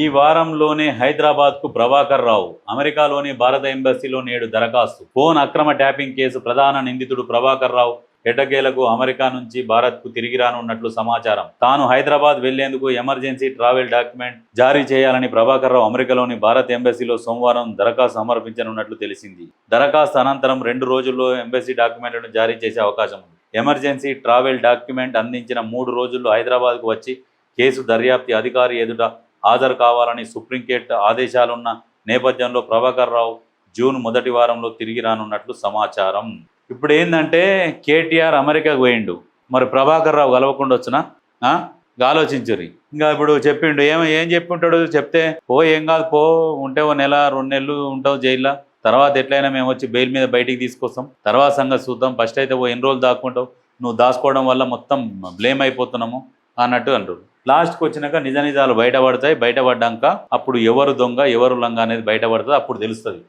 ఈ వారంలోనే హైదరాబాద్కు ప్రభాకర్ రావు అమెరికాలోని భారత ఎంబసీలో నేడు దరఖాస్తు. ఫోన్ అక్రమ ట్యాపింగ్ కేసు ప్రధాన నిందితుడు ప్రభాకర్ రావు ఎట్టకేలకు అమెరికా నుంచి భారత్కు తిరిగి రానున్నట్లు సమాచారం. తాను హైదరాబాద్ వెళ్ళేందుకు ఎమర్జెన్సీ ట్రావెల్ డాక్యుమెంట్ జారీ చేయాలని ప్రభాకర్ రావు అమెరికాలోని భారత్ ఎంబసీలో సోమవారం దరఖాస్తు సమర్పించనున్నట్లు తెలిసింది. దరఖాస్తు అనంతరం రెండు రోజుల్లో ఎంబసీ డాక్యుమెంట్లను జారీ చేసే అవకాశం ఉంది. ఎమర్జెన్సీ ట్రావెల్ డాక్యుమెంట్ అందించిన మూడు రోజుల్లో హైదరాబాద్కు వచ్చి కేసు దర్యాప్తు అధికారి ఎదుట హాజరు కావాలని సుప్రీంకోర్టు ఆదేశాలున్న నేపథ్యంలో ప్రభాకర్ రావు జూన్ మొదటి వారంలో తిరిగి రానున్నట్లు సమాచారం. ఇప్పుడు ఏంటంటే కేటీఆర్ అమెరికాకు పోయిండు. మరి ప్రభాకర్ రావు కలవకుండా వచ్చినా? ఆలోచించరు ఇంకా ఇప్పుడు చెప్పిండు. ఏమో ఏం చెప్పింటాడు? చెప్తే పో ఏం కాదు పో ఉంటే ఓ నెల రెండు నెలలు ఉంటావు జైల్లో. తర్వాత ఎట్లయినా మేము వచ్చి బెయిల్ మీద బయటికి తీసుకొస్తాం. తర్వాత సంగతి చూద్దాం. ఫస్ట్ అయితే ఓ ఎన్ని రోజులు దాక్కుంటావు? నువ్వు దాచుకోవడం వల్ల మొత్తం బ్లేమ్ అయిపోతున్నాము. అన్నట్టు అంటారు. లాస్ట్కి వచ్చినాక నిజ నిజాలు బయటపడతాయి. బయటపడ్డాక అప్పుడు ఎవరు దొంగ ఎవరు లంగ అనేది బయటపడుతుంది. అప్పుడు తెలుస్తుంది.